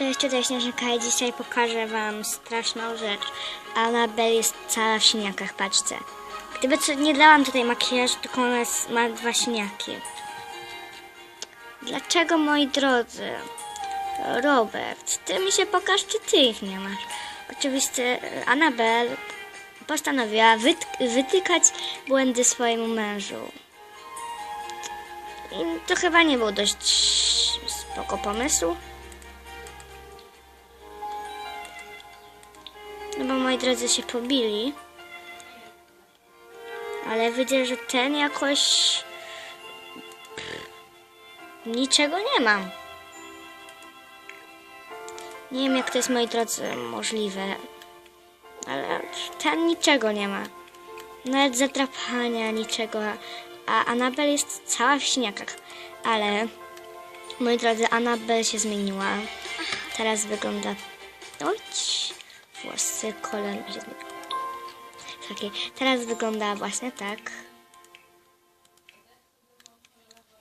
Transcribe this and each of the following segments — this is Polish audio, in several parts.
Cześć, tutaj Śnieżynka i dzisiaj pokażę wam straszną rzecz. Anabel jest cała w siniakach, patrzcie. Gdyby co, nie dałam tutaj makijażu, tylko ona jest, ma dwa siniaki. Dlaczego, moi drodzy? Robert, ty mi się pokaż, czy ty ich nie masz. Oczywiście e, Anabel postanowiła wyt- wytykać błędy swojemu mężu. I to chyba nie był dość spoko pomysł. Moi drodzy się pobili. Ale widzę, że ten jakoś niczego nie mam. Nie wiem jak to jest moi drodzy możliwe. Ale ten niczego nie ma. Nawet zatrapania, niczego. A Anabel jest cała w śniakach. Ale moi drodzy, Anabel się zmieniła. Teraz wygląda. Oj, włosy, kolor mi. Takie, teraz wygląda właśnie tak.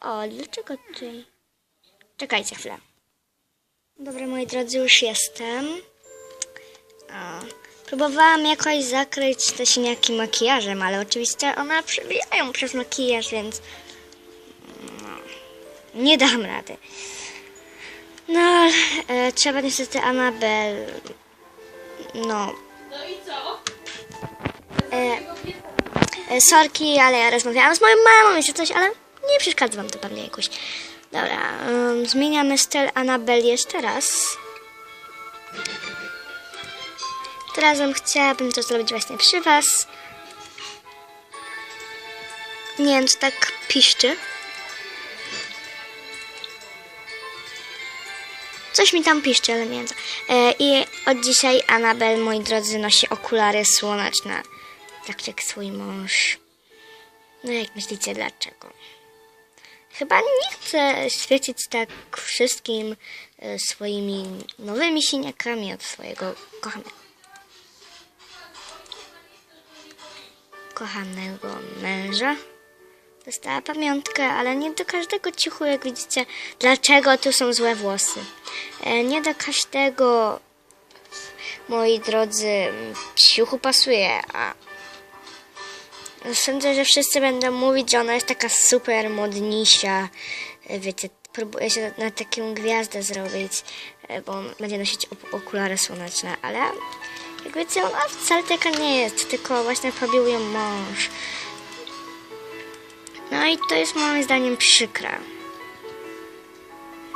O, dlaczego ty? Czekajcie chwilę. Dobra, moi drodzy, już jestem. O, próbowałam jakoś zakryć te siniaki makijażem, ale oczywiście one przebijają przez makijaż, więc no, nie dam rady. No, e, trzeba niestety Anabel. No. E, e, sorki, ale ja rozmawiałam z moją mamą jeszcze coś, ale nie przeszkadza wam to pewnie jakoś. Dobra, em, zmieniamy styl Anabel jeszcze raz. Teraz bym chciałabym to zrobić właśnie przy was. Nie wiem, czy tak piszczy. Coś mi tam piszczy, ale nie. E, I od dzisiaj Anabel, moi drodzy, nosi okulary słoneczne. Tak jak swój mąż. No jak myślicie, dlaczego? Chyba nie chce świecić tak wszystkim e, swoimi nowymi siniakami od swojego kochanego. Kochanego męża. Dostała pamiątkę, ale nie do każdego ciuchu, jak widzicie. Dlaczego tu są złe włosy? E, nie do każdego, moi drodzy, ciuchu pasuje, a sądzę, że wszyscy będą mówić, że ona jest taka super modnisia. E, Wiecie, próbuje się na taką gwiazdę zrobić, e, bo on będzie nosić okulary słoneczne, ale jak wiecie, ona wcale taka nie jest, tylko właśnie pobił ją mąż. No i to jest moim zdaniem przykre.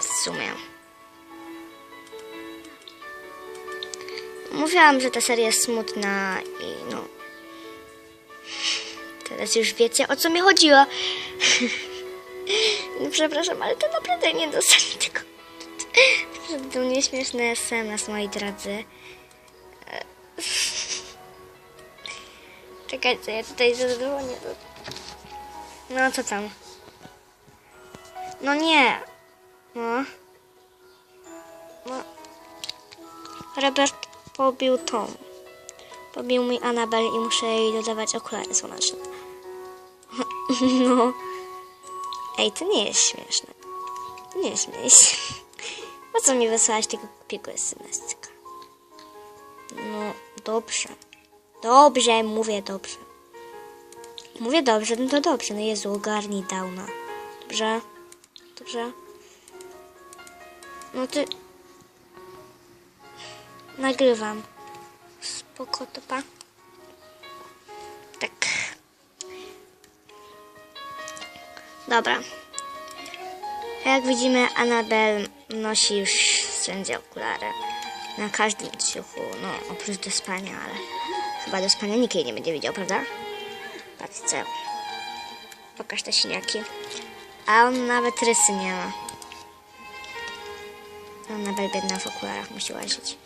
W sumie. Mówiłam, że ta seria jest smutna i no. Teraz już wiecie o co mi chodziło. no przepraszam, ale to naprawdę nie dostanie tego. To był nieśmieszny SMS, moi drodzy. E, Czekajcie, ja tutaj zadzwonię. No co tam? No nie. No. No. Robert pobił tą. Pobił mój Anabel i muszę jej dodawać okulary słoneczne. No. Ej, to nie jest śmieszne. Nie śmiej się. Po co mi wysłałeś tego głupiego SMS-ka? No, dobrze. Dobrze, mówię dobrze. Mówię dobrze, no to dobrze. No Jezu, ogarnij downa. Dobrze? Dobrze? No ty... Nagrywam. Spoko, to pa. Tak. Dobra. Jak widzimy, Anabel nosi już wszędzie okulary. Na każdym ciuchu. No, oprócz do spania, ale chyba do spania nikt jej nie będzie widział, prawda? Patrzcie. Pokaż te siniaki. A on nawet rysy nie ma. Anabel biedna w okularach musi łazić.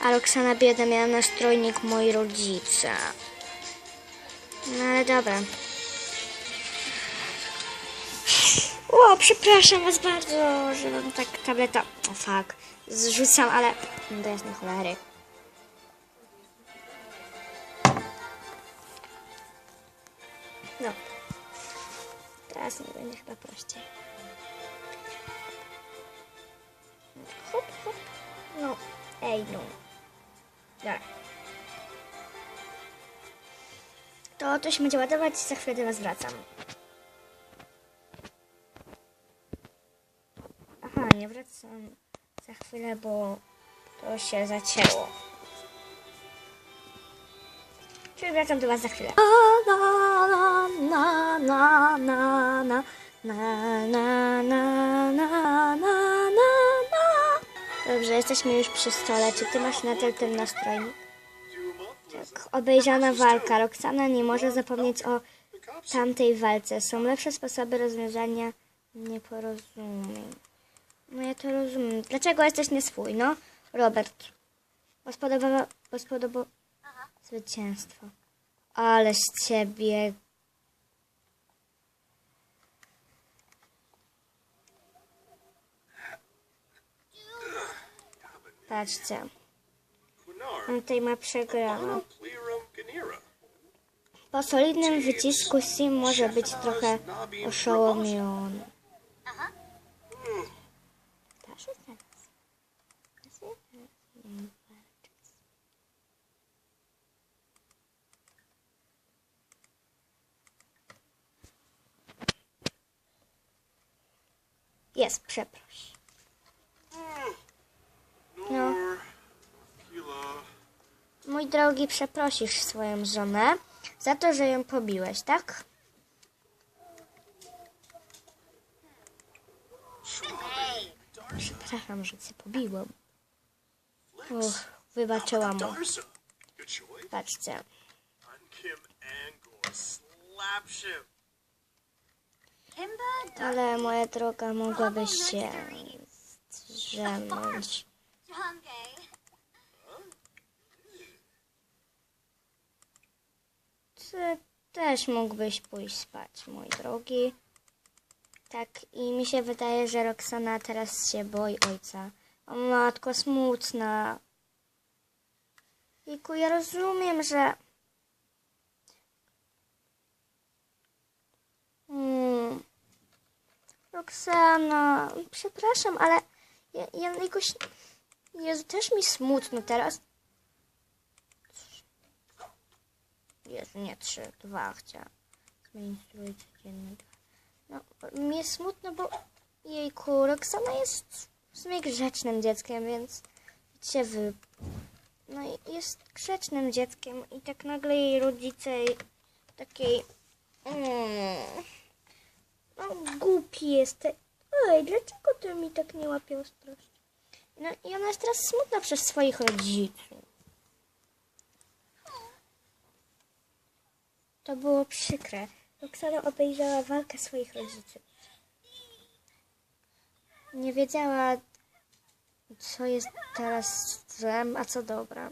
A Roxana biedna miała nastrojnik moi rodzice. No ale dobra. O, przepraszam was bardzo, że wam tak tableta... O fuck. Zrzucam, ale... Do jasnej cholery. No. Teraz mi będzie chyba prościej. Ej, no. Dobra. To to się będzie ładować za chwilę do was wracam. Aha, nie wracam za chwilę, bo to się zacięło. Czyli wracam do was za chwilę. Na, na, na, na, na, na, na, na, na, na. Dobrze, jesteśmy już przy stole. Czy ty masz nadal ten nastrojnik? Tak, obejrzana walka. Roxana nie może zapomnieć o tamtej walce. Są lepsze sposoby rozwiązania nieporozumień. No ja to rozumiem. Dlaczego jesteś nieswój, no? Robert. Bo spodobało... Bo spodobało... Zwycięstwo. Ale z ciebie... Patrzcie. On tutaj ma przegraną. Po solidnym wycisku Sim może być trochę oszołomiony. Jest, przeproś. No. Mój drogi, przeprosisz swoją żonę za to, że ją pobiłeś, tak? Przepraszam, że cię pobiłem. Uch, wybaczyłam mu. Patrzcie. Ale moja droga, mogłabyś się zdrzemnąć. Donkey. Ty też mógłbyś pójść spać, mój drogi. Tak, i mi się wydaje, że Roxana teraz się boi ojca. O matko, smutna. Iku, ja rozumiem, że... Hmm. Roxana, przepraszam, ale ja, ja jakoś... Jezu, też mi smutno teraz. Jezu, nie trzy, dwa chciałam. Zmienić strój codzienny. No, mi jest smutno, bo jejku, Roxana jest w sumie grzecznym dzieckiem, więc się wy... No i jest grzecznym dzieckiem i tak nagle jej rodzice jej takiej... Mm, no, głupi jesteś. Ej, dlaczego ty mi tak nie łapie ostrości? No i ona jest teraz smutna przez swoich rodziców. To było przykre. Roxana obejrzała walkę swoich rodziców. Nie wiedziała, co jest teraz złem, a co dobra.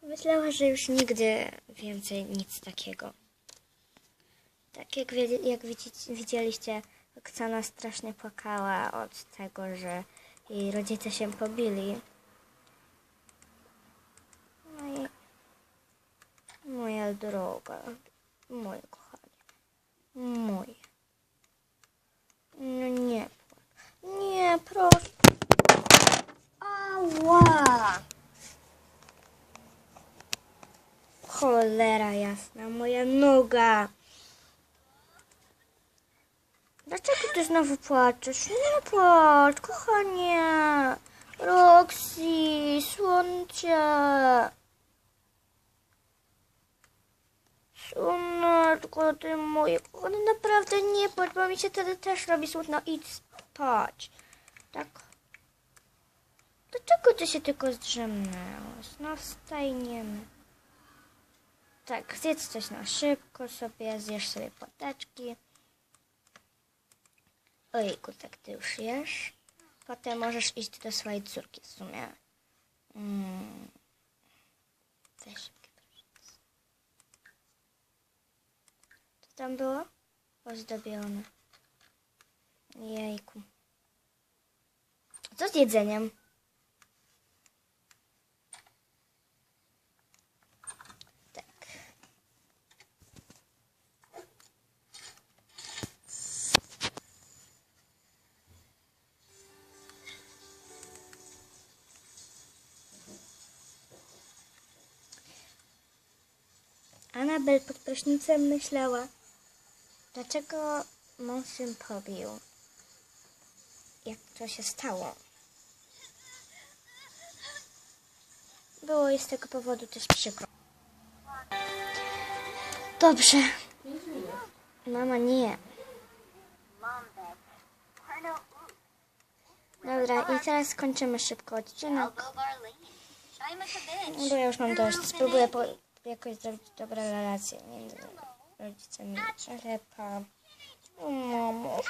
Pomyślała, że już nigdy więcej nic takiego. Tak jak, jak widzieliście, Roxana strasznie płakała od tego, że jej rodzice się pobili. No i Moja droga, moje kochanie, moje. No nie. Nie, proszę. Ała! Cholera jasna, moja noga. Dlaczego ty znowu płaczesz? Nie płacz, kochanie. Roxy, słońce. Słoneczko, ty moje kochane, naprawdę nie płacz, bo mi się wtedy też robi smutno. Idź spać. Tak? Dlaczego ty się tylko zdrzemnęłaś? No wstajniemy. Tak, zjedz coś na szybko sobie, zjesz sobie płateczki. Ojejku, tak ty już jesz. Potem możesz iść do swojej córki w sumie. Mm. tam było ozdobione. Jejku. Co z jedzeniem? Tak. Anabel pod prysznicem myślała, dlaczego ją pobił. Jak to się stało? Było jej z tego powodu też przykro. Dobrze. Mama nie. Dobra, i teraz kończymy szybko odcinek. Bo ja już mam dość. Spróbuję po, jakoś zrobić dobre relacje między rodzicami. Ale pa. O, mamo.